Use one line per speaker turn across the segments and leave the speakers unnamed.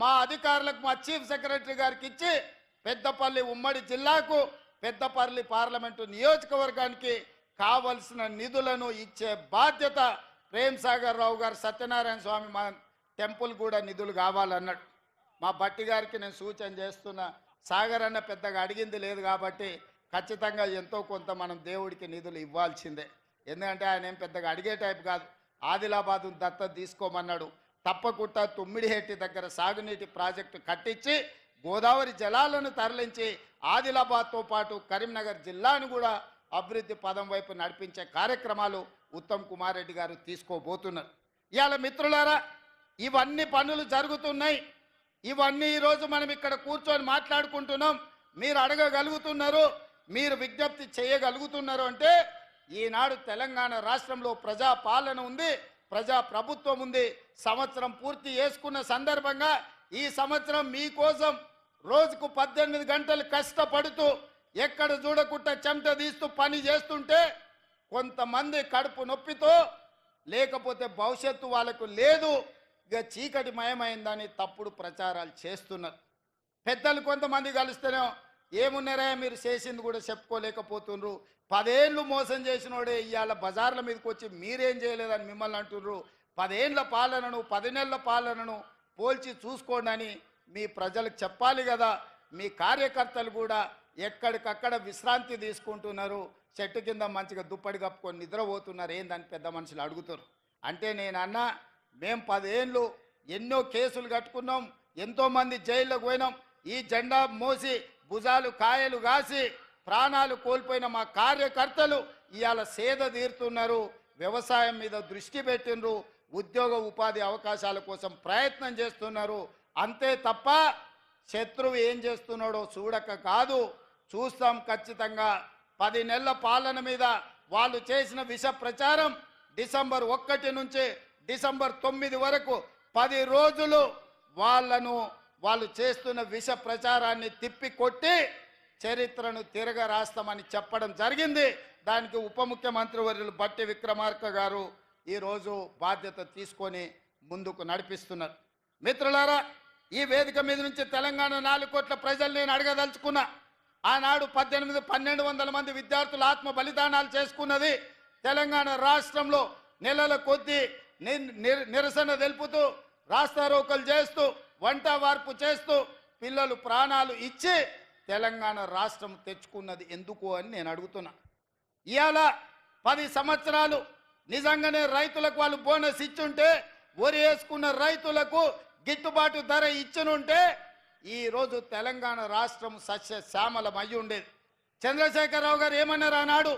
మా అధికారులకు మా చీఫ్ సెక్రటరీ గారికి ఇచ్చి పెద్దపల్లి ఉమ్మడి జిల్లాకు పెద్దపల్లి పార్లమెంటు నియోజకవర్గానికి కావలసిన నిధులను ఇచ్చే బాధ్యత ప్రేమ్ సాగర్ రావు గారు సత్యనారాయణ స్వామి మా టెంపుల్ కూడా నిధులు కావాలన్నాడు. మా బట్టి గారికి నేను సూచన చేస్తున్నా సాగర్ అన్న పెద్దగా అడిగింది లేదు కాబట్టి ఖచ్చితంగా ఎంతో కొంత మనం దేవుడికి నిధులు ఇవ్వాల్సిందే. ఎందుకంటే ఆయన ఏం పెద్దగా అడిగే టైప్ కాదు. ఆదిలాబాద్ దత్త తీసుకోమన్నాడు. తప్పకుండా తుమ్మిడిహెట్టి దగ్గర సాగునీటి ప్రాజెక్టు కట్టించి గోదావరి జలాలను తరలించి ఆదిలాబాద్తో పాటు కరీంనగర్ జిల్లాను కూడా అభివృద్ధి పదం వైపు నడిపించే కార్యక్రమాలు ఉత్తమ్ కుమార్ రెడ్డి గారు తీసుకోబోతున్నారు. ఇవాళ మిత్రులారా ఇవన్నీ పనులు జరుగుతున్నాయి. ఇవన్నీ ఈరోజు మనం ఇక్కడ కూర్చొని మాట్లాడుకుంటున్నాం. మీరు అడగగలుగుతున్నారు మీరు విజ్ఞప్తి చేయగలుగుతున్నారు అంటే ఈనాడు తెలంగాణ రాష్ట్రంలో ప్రజా పాలన ఉంది. ప్రజా ప్రభుత్వం ఉంది. సంవత్సరం పూర్తి చేసుకున్న సందర్భంగా ఈ సంవత్సరం మీకోసం రోజుకు పద్దెనిమిది గంటలు కష్టపడుతూ ఎక్కడ చూడకుండా చెమట తీస్తూ పని చేస్తుంటే కొంతమంది కడుపు నొప్పితో లేకపోతే భవిష్యత్తు వాళ్ళకు లేదు. ఇక చీకటి మయమైందని తప్పుడు ప్రచారాలు చేస్తున్నారు. పెద్దలు కొంతమంది కలిస్తేనే ఏమున్నారా? మీరు చేసింది కూడా చెప్పుకోలేకపోతుండ్రు. పదేళ్ళు మోసం చేసినోడే ఇవాళ బజార్ల మీదకి వచ్చి మీరేం చేయలేదని మిమ్మల్ని అంటున్నారు పదేళ్ళ పాలనను పది నెలల పాలనను పోల్చి చూసుకోండి అని మీ ప్రజలకు చెప్పాలి కదా. మీ కార్యకర్తలు కూడా ఎక్కడికక్కడ విశ్రాంతి తీసుకుంటున్నారు. చెట్టు కింద మంచిగా దుప్పటి కప్పుకొని నిద్రపోతున్నారు. ఏందని పెద్ద మనుషులు అడుగుతారు. అంటే నేను అన్నా మేము పదేళ్ళు ఎన్నో కేసులు కట్టుకున్నాం ఎంతోమంది జైల్లోకి పోయినాం. ఈ జెండా మోసి భుజాలు కాయలు కాసి ప్రాణాలు కోల్పోయిన మా కార్యకర్తలు ఇవాళ సేద తీరుతున్నారు. వ్యవసాయం మీద దృష్టి పెట్టిండ్రు. ఉద్యోగ ఉపాధి అవకాశాల కోసం ప్రయత్నం చేస్తున్నారు. అంతే తప్ప శత్రువు ఏం చేస్తున్నాడో చూడక కాదు. చూస్తాం ఖచ్చితంగా. పది నెలల పాలన మీద వాళ్ళు చేసిన విష ప్రచారం డిసెంబర్ ఒకటి నుంచి డిసెంబర్ తొమ్మిది వరకు పది రోజులు వాళ్ళను వాళ్ళు చేస్తున్న విష ప్రచారాన్ని తిప్పి కొట్టి చరిత్రను తిరగ రాస్తామని చెప్పడం జరిగింది. దానికి ఉప ముఖ్యమంత్రి వర్యులు బట్టి విక్రమార్క గారు ఈరోజు బాధ్యత తీసుకొని ముందుకు నడిపిస్తున్నారు. మిత్రులారా ఈ వేదిక మీద నుంచి తెలంగాణ నాలుగు కోట్ల ప్రజలు నేను అడగదలుచుకున్నా. ఆనాడు పద్దెనిమిది పన్నెండు వందల మంది విద్యార్థులు ఆత్మ బలిదానాలు చేసుకున్నది తెలంగాణ రాష్ట్రంలో నెలల కొద్దీ నిర్- నిరసన తెలుపుతూ రాస్తారోకలు చేస్తూ వంట వార్పు చేస్తూ పిల్లలు ప్రాణాలు ఇచ్చి తెలంగాణ రాష్ట్రం తెచ్చుకున్నది ఎందుకు అని నేను అడుగుతున్నా. ఇవాళ పది సంవత్సరాలు నిజంగానే రైతులకు వాళ్ళు బోనస్ ఇచ్చుంటే వరి వేసుకున్న రైతులకు గిట్టుబాటు ధర ఇచ్చునుంటే ఈరోజు తెలంగాణ రాష్ట్రం సస్య శ్యామలం అయి ఉండేది చంద్రశేఖరరావు గారు ఏమన్నారు ఆనాడు?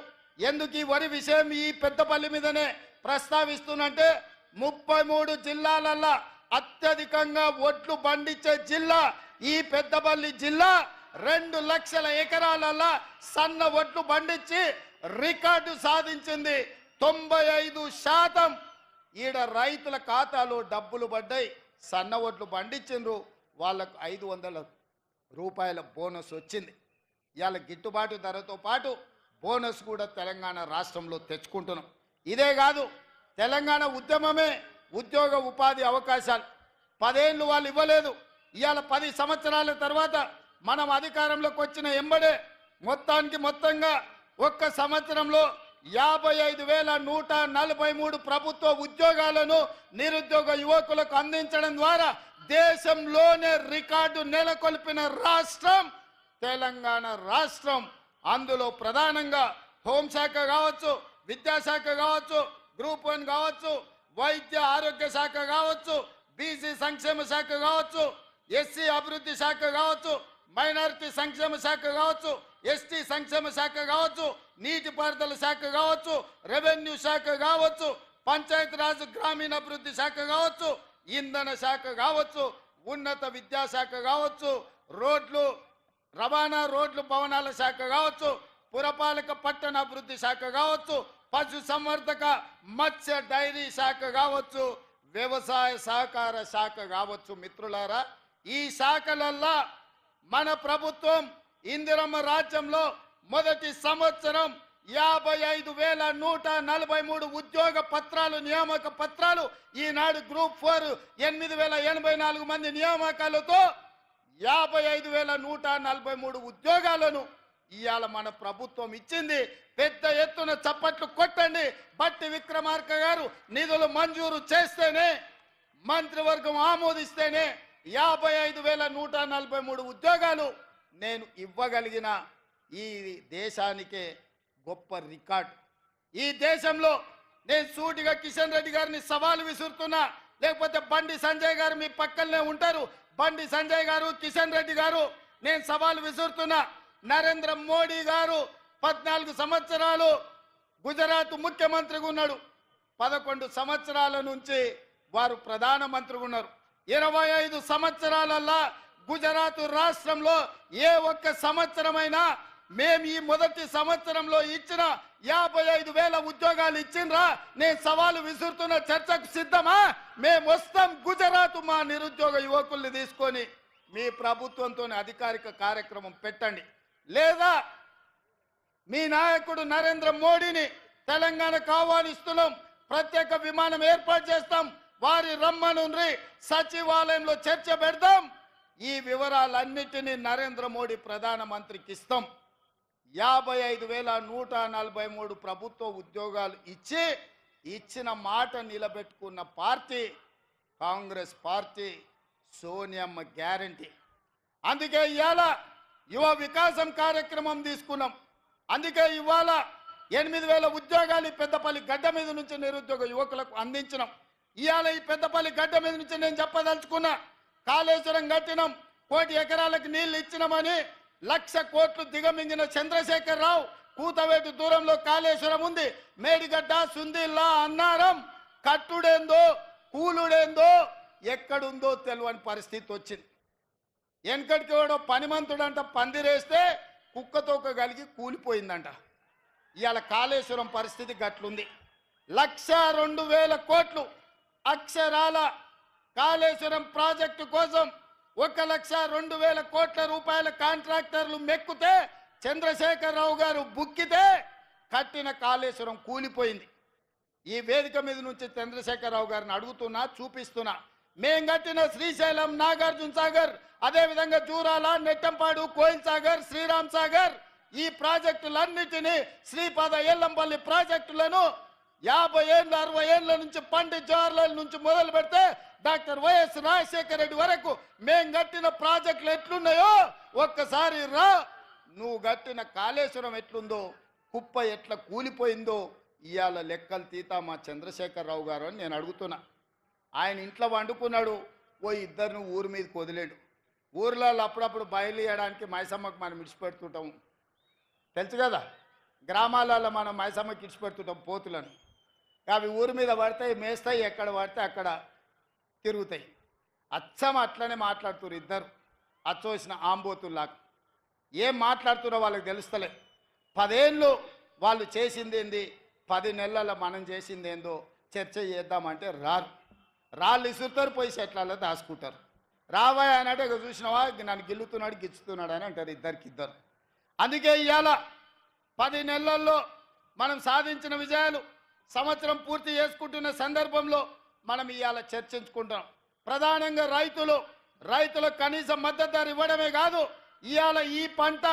ఎందుకు ఈ వరి విషయం ఈ పెద్దపల్లి మీదనే ప్రస్తావిస్తున్నంటే ముప్పై మూడు జిల్లాలల్లా అత్యధికంగా ఒట్లు పండించే జిల్లా ఈ పెద్దపల్లి జిల్లా రెండు లక్షల ఎకరాలల్లా సన్న ఒట్లు పండించి రికార్డు సాధించింది. తొంభై ఐదు శాతం. ఈడ రైతుల ఖాతాలో డబ్బులు పడ్డాయి. సన్న ఒట్లు పండించిండ్రు. వాళ్ళకు ఐదు వందల రూపాయల బోనస్ వచ్చింది. ఇవాళ గిట్టుబాటు ధరతో పాటు బోనస్ కూడా తెలంగాణ రాష్ట్రంలో తెచ్చుకుంటున్నాం. ఇదే కాదు తెలంగాణ ఉద్యమమే ఉద్యోగ ఉపాధి అవకాశాలు. పదేళ్ళు వాళ్ళు ఇవ్వలేదు. ఇవాళ పది సంవత్సరాల తర్వాత మనం అధికారంలోకి వచ్చిన ఎంబడే మొత్తానికి మొత్తంగా ఒక్క సంవత్సరంలో యాభై ఐదు వేల నూట నలభై మూడు ప్రభుత్వ ఉద్యోగాలను నిరుద్యోగ యువకులకు అందించడం ద్వారా దేశంలోనే రికార్డు నెలకొల్పిన రాష్ట్రం తెలంగాణ రాష్ట్రం. అందులో ప్రధానంగా హోంశాఖ కావచ్చు విద్యాశాఖ కావచ్చు గ్రూప్ వన్ కావచ్చు వైద్య ఆరోగ్య శాఖ కావచ్చు బీసీ సంక్షేమ శాఖ కావచ్చు ఎస్సీ అభివృద్ధి శాఖ కావచ్చు మైనారిటీ సంక్షేమ శాఖ కావచ్చు ఎస్టీ సంక్షేమ శాఖ కావచ్చు నీటిపారుదల శాఖ కావచ్చు రెవెన్యూ శాఖ కావచ్చు పంచాయతీరాజ్ గ్రామీణాభివృద్ధి శాఖ కావచ్చు ఇంధన శాఖ కావచ్చు ఉన్నత విద్యాశాఖ కావచ్చు రోడ్లు రవాణా రోడ్లు భవనాల శాఖ కావచ్చు పురపాలక పట్టణ అభివృద్ధి శాఖ కావచ్చు పశు సంవర్ధక మత్స్య డైరీ శాఖ కావచ్చు వ్యవసాయ సహకార శాఖ కావచ్చు మిత్రులారా ఈ శాఖలల్లా మన ప్రభుత్వం ఇందిరమ్మ రాజ్యంలో మొదటి సంవత్సరం యాభై ఐదు వేల నూట నలభై మూడు ఉద్యోగ పత్రాలు నియామక పత్రాలు ఈనాడు గ్రూప్ ఫోర్ ఎనిమిది వేల ఎనభై నాలుగు మంది నియామకాలతో యాభై ఐదు వేల నూట నలభై మూడు ఉద్యోగాలను ఇవాళ మన ప్రభుత్వం ఇచ్చింది. పెద్ద ఎత్తున చప్పట్లు కొట్టండి బట్టి విక్రమార్క గారు నిధులు మంజూరు చేస్తేనే మంత్రివర్గం ఆమోదిస్తేనే యాభై ఐదు వేల నూట నలభై మూడు ఉద్యోగాలు నేను ఇవ్వగలిగిన ఈ దేశానికే గొప్ప రికార్డ్. ఈ దేశంలో నేను సూటిగా కిషన్ రెడ్డి గారిని సవాలు విసురుతున్నా లేకపోతే బండి సంజయ్ గారు మీ పక్కనే ఉంటారు. బండి సంజయ్ గారు కిషన్ రెడ్డి గారు నేను సవాలు విసురుతున్నా. నరేంద్ర మోడీ గారు పద్నాలుగు సంవత్సరాలు గుజరాత్ ముఖ్యమంత్రిగా ఉన్నాడు. పదకొండు సంవత్సరాల నుంచి వారు ప్రధానమంత్రిగా ఉన్నారు. ఇరవై ఐదు సంవత్సరాలల్లా గుజరాత్ రాష్ట్రంలో ఏ ఒక్క సంవత్సరమైనా మేము ఈ మొదటి సంవత్సరంలో ఇచ్చిన యాభై ఐదు వేల ఉద్యోగాలు ఇచ్చిండ్రా? నేను సవాలు విసురుతున్న చర్చకు సిద్ధమా? మేము వస్తాం గుజరాత్ మా నిరుద్యోగ యువకుల్ని తీసుకొని మీ ప్రభుత్వంతో అధికారిక కార్యక్రమం పెట్టండి. లేదా మీ నాయకుడు నరేంద్ర మోడీని తెలంగాణ ఆహ్వానిస్తున్నాం. ప్రత్యేక విమానం ఏర్పాటు చేస్తాం. వారి రమ్మనుండ్రి సచివాలయంలో చర్చ పెడతాం. ఈ వివరాలన్నిటినీ నరేంద్ర మోడీ ప్రధానమంత్రికి ఇస్తాం. యాభై ఐదు వేల నూట నలభై మూడు ప్రభుత్వ ఉద్యోగాలు ఇచ్చి ఇచ్చిన మాట నిలబెట్టుకున్న పార్టీ కాంగ్రెస్ పార్టీ సోనియమ్మ గ్యారంటీ. అందుకే ఇవాళ యువ వికాసం కార్యక్రమం తీసుకున్నాం. అందుకే ఇవాళ ఎనిమిది వేల ఉద్యోగాలు ఈ పెద్దపల్లి గడ్డ మీద నుంచి నిరుద్యోగ యువకులకు అందించినాం. ఇవాళ ఈ పెద్దపల్లి గడ్డ మీద నుంచి నేను చెప్పదలుచుకున్నా కాళేశ్వరం కట్టినాం కోటి ఎకరాలకు నీళ్ళు ఇచ్చినామని లక్ష కోట్లు దిగమింగిన చంద్రశేఖర్ రావు కూతవేటు దూరంలో కాళేశ్వరం ఉంది. మేడిగడ్డ సుందిల్లా అన్నారం కట్టుడేందో కూలుడేందో ఎక్కడుందో తెలియని పరిస్థితి వచ్చింది. వెనకటికి వాడు పనిమంతుడంట పందిరేస్తే కుక్కతోక కలిగి కూలిపోయిందంట. ఇవాళ కాళేశ్వరం పరిస్థితి గట్లుంది. లక్ష రెండు వేల కోట్లు అక్షరాల కాళేశ్వరం ప్రాజెక్టు కోసం ఒక లక్ష రెండు వేల కోట్ల రూపాయల కాంట్రాక్టర్లు మెక్కితే చంద్రశేఖరరావు గారు బుక్కితే కట్టిన కాళేశ్వరం కూలిపోయింది. ఈ వేదిక మీద నుంచి చంద్రశేఖరరావు గారిని అడుగుతున్నా చూపిస్తున్నా. మేం కట్టిన శ్రీశైలం నాగార్జున సాగర్ అదేవిధంగా జూరాల నెట్టంపాడు కోయిల్ సాగర్ శ్రీరామ్ సాగర్ ఈ ప్రాజెక్టులన్నిటినీ శ్రీపాద ఎల్లంపల్లి ప్రాజెక్టులను యాభై ఏళ్ళు అరవై ఏళ్ళ నుంచి పండిత్ జవహర్లాల్ నుంచి మొదలు పెడితే డాక్టర్ వైఎస్ రాజశేఖర రెడ్డి వరకు మేం కట్టిన ప్రాజెక్టులు ఎట్లున్నాయో ఒక్కసారి రా. నువ్వు కట్టిన కాళేశ్వరం ఎట్లుందో కుప్ప ఎట్లా కూలిపోయిందో ఇవాళ లెక్కలు తీతా మా చంద్రశేఖరరావు గారు అని నేను అడుగుతున్నా. ఆయన ఇంట్లో వండుకున్నాడు ఓ ఇద్దరిని ఊరి మీదకి వదిలేడు. ఊర్లలో అప్పుడప్పుడు బయలుదేయడానికి మైసమ్మకు మనం విడిచిపెడుతుంటాము. తెలుసు కదా? గ్రామాలలో మనం మైసమ్మకి ఇడిచిపెడుతుంటాం పోతులను. అవి ఊరి మీద పడతాయి మేస్తాయి ఎక్కడ పడితే అక్కడ తిరుగుతాయి. అచ్చం అట్లనే మాట్లాడుతున్నారు ఇద్దరు. అచ్చోసిన ఆంబోతుల్లాగా. ఏం మాట్లాడుతున్నా వాళ్ళకి తెలుస్తలే. పదేళ్ళు వాళ్ళు చేసింది ఏంది? పది నెలల మనం చేసింది ఏందో చర్చ చేద్దామంటే రారు. రాళ్ళు ఇసురుతారు పోయి సెట్లలో దాచుకుంటారు. రావాయి అని అంటే ఇక నన్ను గిల్లుతున్నాడు గిచ్చుతున్నాడు అని అంటారు ఇద్దరికి ఇద్దరు అందుకే ఇవాళ పది నెలల్లో మనం సాధించిన విజయాలు సంవత్సరం పూర్తి చేసుకుంటున్న సందర్భంలో మనం ఇవాళ చర్చించుకుంటాం. ప్రధానంగా రైతులు రైతులకు కనీస మద్దతు ధర ఇవ్వడమే కాదు ఇవాళ ఈ పంట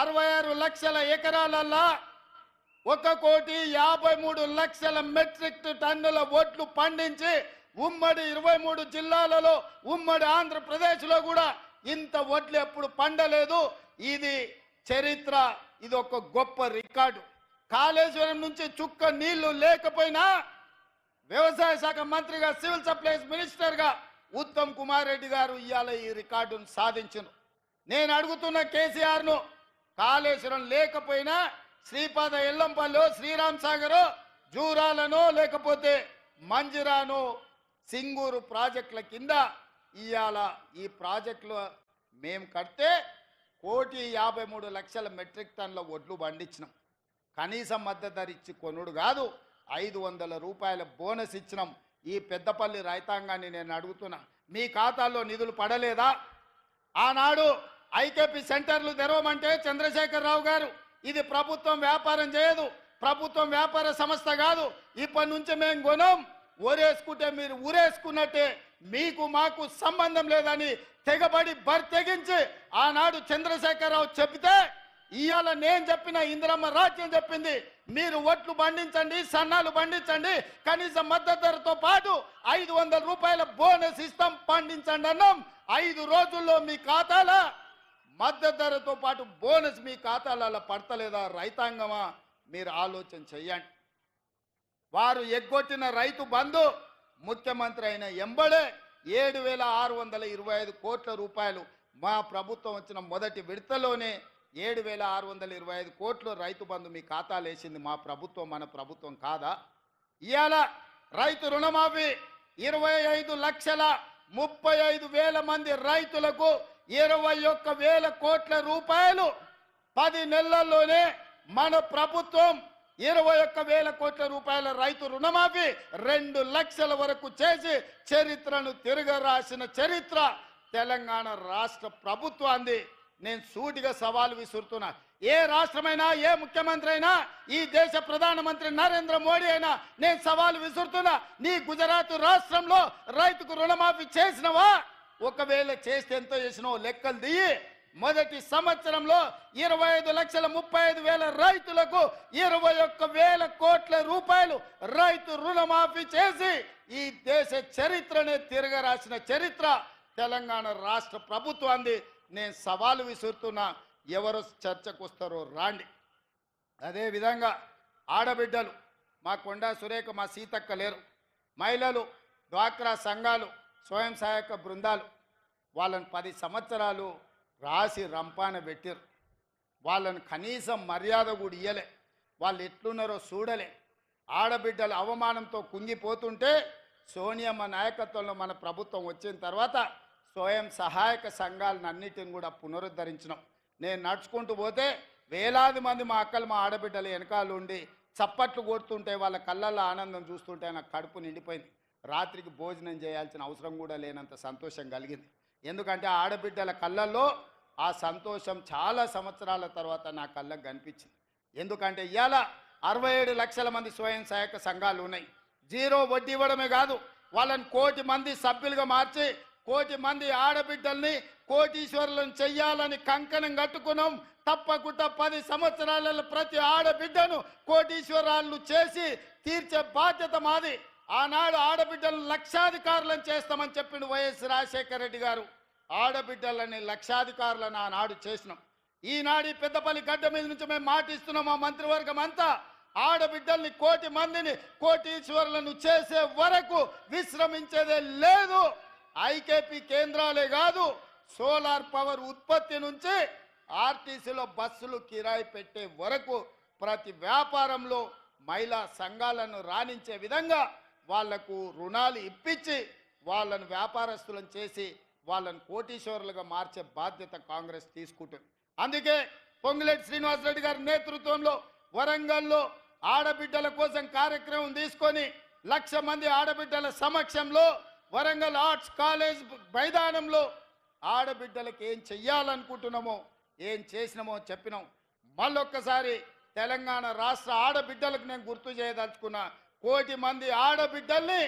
అరవై ఆరు లక్షల ఎకరాలల్లా ఒక కోటి యాభై మూడు లక్షల మెట్రిక్ టన్నుల ఓట్లు పండించి ఉమ్మడి ఇరవై మూడు జిల్లాలలో ఉమ్మడి ఆంధ్రప్రదేశ్లో కూడా ఇంత వడ్లు ఎప్పుడు పండలేదు. ఇది చరిత్ర ఇది ఒక గొప్ప రికార్డు. కాళేశ్వరం నుంచి చుక్క నీళ్ళు లేకపోయినా వ్యవసాయ శాఖ మంత్రిగా సివిల్ సప్లైస్ మినిస్టర్గా ఉత్తమ్ కుమార్ రెడ్డి గారు ఇవాళ ఈ రికార్డును సాధించను. నేను అడుగుతున్న కేసీఆర్ను కాళేశ్వరం లేకపోయినా శ్రీపాద ఎల్లంపల్లి శ్రీరామ్ సాగర్ జూరాలను లేకపోతే మంజిరాను సింగూరు ప్రాజెక్టుల కింద ఇవాళ ఈ ప్రాజెక్టులు మేము కడితే కోటి యాభై మూడు లక్షల మెట్రిక్ టన్ల ఒడ్లు పండించినాం. కనీస మద్దతు ధర ఇచ్చి కొనుడు కాదు ఐదు వందల రూపాయల బోనస్ ఇచ్చినాం. ఈ పెద్దపల్లి రైతాంగాన్ని నేను అడుగుతున్నా మీ ఖాతాల్లో నిధులు పడలేదా? ఆనాడు ఐకేపీ సెంటర్లు తెరవమంటే చంద్రశేఖరరావు గారు ఇది ప్రభుత్వం వ్యాపారం చేయదు ప్రభుత్వం వ్యాపార సంస్థ కాదు ఇప్పటి నుంచి మేము కొనం. ఊరేసుకుంటే మీరు ఊరేసుకున్నట్టే మీకు మాకు సంబంధం లేదని తెగబడి బర్తెగించి ఆనాడు చంద్రశేఖరరావు చెబితే ఇవాళ నేను చెప్పిన ఇందిరమ్మ రాజ్యం చెప్పింది. మీరు ఒట్లు పండించండి సన్నాలు పండించండి కనీస మద్దతు ధరతో పాటు ఐదు వందల రూపాయల బోనస్ ఇస్తాం పండించండి అన్నాం. ఐదు రోజుల్లో మీ ఖాతాల మద్దతు ధరతో పాటు బోనస్ మీ ఖాతాలలో పడతలేదా రైతాంగమా? మీరు ఆలోచన చెయ్యండి. వారు ఎగ్గొట్టిన రైతు బంధు ముఖ్యమంత్రి అయిన ఎంబడే ఏడు వేల ఆరు వందల ఇరవై ఐదు కోట్ల రూపాయలు మా ప్రభుత్వం వచ్చిన మొదటి విడతలోనే ఏడు వేల ఆరు వందల ఇరవై ఐదు కోట్లు రైతు బంధు మీ ఖాతాలేసింది మా ప్రభుత్వం మన ప్రభుత్వం కాదా? ఇవాళ రైతు రుణమాఫీ ఇరవై ఐదు లక్షల ముప్పై ఐదు వేల మంది రైతులకు ఇరవై ఒక్క వేల కోట్ల రూపాయలు పది నెలల్లోనే మన ప్రభుత్వం ఇరవై ఒక్క వేల కోట్ల రూపాయల రైతు రుణమాఫీ రెండు లక్షల వరకు చేసి చరిత్రను తిరగరాసిన చరిత్ర తెలంగాణ రాష్ట్ర ప్రభుత్వాన్ని నేను సూటిగా సవాలు విసురుతున్నా. ఏ రాష్ట్రమైనా ఏ ముఖ్యమంత్రి అయినా ఈ దేశ ప్రధానమంత్రి నరేంద్ర మోడీ అయినా నేను సవాలు విసురుతున్నా. నీ గుజరాత్ రాష్ట్రంలో రైతుకు రుణమాఫీ చేసినవా? ఒకవేళ చేస్తే ఎంతో చేసినావో లెక్కలు దియి మొదటి సంవత్సరంలో ఇరవై ఐదు లక్షల ముప్పై ఐదు వేల రైతులకు ఇరవై ఒక్క వేల కోట్ల రూపాయలు రైతు రుణమాఫీ చేసి ఈ దేశ చరిత్రనే తిరగరాసిన చరిత్ర తెలంగాణ రాష్ట్ర ప్రభుత్వాన్ని నేను సవాలు విసురుతున్నా. ఎవరు చర్చకు వస్తారో రాండి అదేవిధంగా ఆడబిడ్డలు మా కొండా సురేఖ మా సీతక్క లేరు. మహిళలు డ్వాక్రా సంఘాలు స్వయం సహాయక బృందాలు వాళ్ళని పది సంవత్సరాలు రాసి రంపాన పెట్టారు వాళ్ళని కనీసం మర్యాద కూడా ఇయ్యలే. వాళ్ళు ఎట్లున్నారో చూడలే. ఆడబిడ్డల అవమానంతో కుంగిపోతుంటే సోనియమ్మ నాయకత్వంలో మన ప్రభుత్వం వచ్చిన తర్వాత స్వయం సహాయక సంఘాలను అన్నిటిని కూడా పునరుద్ధరించినాం. నేను నడుచుకుంటూ పోతే వేలాది మంది మా అక్కలు మా ఆడబిడ్డలు వెనకాల ఉండి చప్పట్లు కొడుతుంటే వాళ్ళ కళ్ళల్లో ఆనందం చూస్తుంటే నాకు కడుపు నిండిపోయింది. రాత్రికి భోజనం చేయాల్సిన అవసరం కూడా లేనంత సంతోషం కలిగింది. ఎందుకంటే ఆడబిడ్డల కళ్ళల్లో ఆ సంతోషం చాలా సంవత్సరాల తర్వాత నా కళ్ళకు కనిపించింది. ఎందుకంటే ఇవాళ అరవై ఏడు లక్షల మంది స్వయం సహాయక సంఘాలు ఉన్నాయి. జీరో వడ్డీ ఇవ్వడమే కాదు వాళ్ళని కోటి మంది సభ్యులుగా మార్చి కోటి మంది ఆడబిడ్డల్ని కోటీశ్వరులను చెయ్యాలని కంకణం కట్టుకున్నాం. తప్పకుండా పది సంవత్సరాలలో ప్రతి ఆడబిడ్డను కోటీశ్వరాలను చేసి తీర్చే బాధ్యత మాది. ఆనాడు ఆడబిడ్డలు లక్షాధికారులను చేస్తామని చెప్పిండు వైఎస్ రాజశేఖర రెడ్డి గారు. ఆడబిడ్డలని లక్షాధికారులను ఆనాడు చేసినాం. ఈనాడు పెద్దపల్లి గడ్డ మీద నుంచి మేము మాటిస్తున్నాం మా మంత్రివర్గం అంతా. ఆడబిడ్డల్ని కోటి మందిని కోటీశ్వరులను చేసే వరకు విశ్రమించేదే లేదు. ఐకేపీ కేంద్రాలే కాదు సోలార్ పవర్ ఉత్పత్తి నుంచి ఆర్టీసీలో బస్సులు కిరాయి పెట్టే వరకు ప్రతి వ్యాపారంలో మహిళా సంఘాలను రాణించే విధంగా వాళ్ళకు రుణాలు ఇప్పించి వాళ్ళను వ్యాపారస్తులను చేసి వాళ్ళను కోటీశ్వరులుగా మార్చే బాధ్యత కాంగ్రెస్ తీసుకుంటుంది. అందుకే పొంగులేటి శ్రీనివాసరెడ్డి గారి నేతృత్వంలో వరంగల్లో ఆడబిడ్డల కోసం కార్యక్రమం తీసుకొని లక్ష మంది ఆడబిడ్డల సమక్షంలో వరంగల్ ఆర్ట్స్ కాలేజ్ మైదానంలో ఆడబిడ్డలకు ఏం చెయ్యాలనుకుంటున్నామో ఏం చేసినామో చెప్పినాం. మళ్ళొక్కసారి తెలంగాణ రాష్ట్ర ఆడబిడ్డలకు నేను గుర్తు చేయదలుచుకున్నా కోటి మంది ఆడబిడ్డల్ని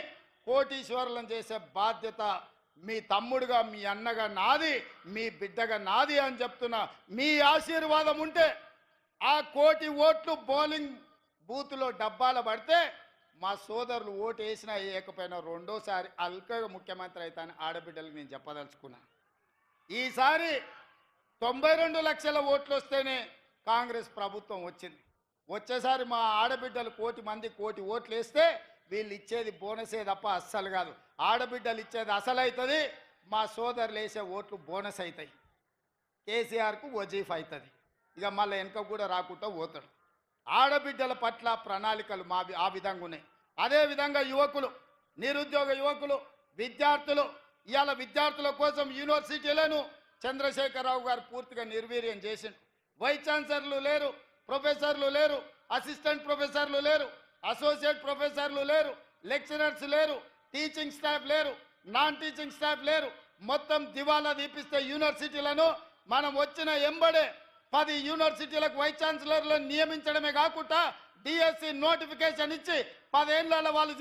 కోటీశ్వరులను చేసే బాధ్యత మీ తమ్ముడుగా మీ అన్నగా నాది మీ బిడ్డగా నాది అని చెప్తున్నా మీ ఆశీర్వాదం ఉంటే ఆ కోటి ఓట్లు బౌలింగ్ బూత్లో డబ్బాల పడితే మా సోదరులు ఓటు వేసినా వేయకపోయినా రెండోసారి అల్కగా ముఖ్యమంత్రి అవుతాను ఆడబిడ్డలకు నేను చెప్పదలుచుకున్నా. ఈసారి తొంభై రెండు లక్షల ఓట్లు వస్తేనే కాంగ్రెస్ ప్రభుత్వం వచ్చింది. వచ్చేసారి మా ఆడబిడ్డలు కోటి మంది కోటి ఓట్లు వేస్తే వీళ్ళు ఇచ్చేది బోనసే తప్ప అస్సలు కాదు. ఆడబిడ్డలు ఇచ్చేది అసలు మా సోదరులు వేసే ఓట్లు బోనస్ అవుతాయి కేసీఆర్కు వజీఫ్ అవుతుంది ఇక మళ్ళీ వెనక కూడా రాకుండా పోతాడు. ఆడబిడ్డల పట్ల ప్రణాళికలు మా ఆ విధంగా ఉన్నాయి. అదేవిధంగా యువకులు నిరుద్యోగ యువకులు విద్యార్థులు ఇవాళ విద్యార్థుల కోసం యూనివర్సిటీలను చంద్రశేఖరరావు గారు పూర్తిగా నిర్వీర్యం చేసిండు. వైస్ ఛాన్సలర్లు లేరు ప్రొఫెసర్లు లేరు అసిస్టెంట్ ప్రొఫెసర్లు లేరు అసోసియేట్ ప్రొఫెసర్లు లేరు లెక్చరర్స్ లేరు టీచింగ్ స్టాఫ్ లేరు నాన్ టీచింగ్ స్టాఫ్ లేరు. మొత్తం దివాలా తీపిస్తే యూనివర్సిటీలను మనం వచ్చిన ఎంబడే పది యూనివర్సిటీలకు వైస్ ఛాన్సలర్లను నియమించడమే కాకుండా డిఎస్సి నోటిఫికేషన్ ఇచ్చి పదేళ్ళ వాళ్ళు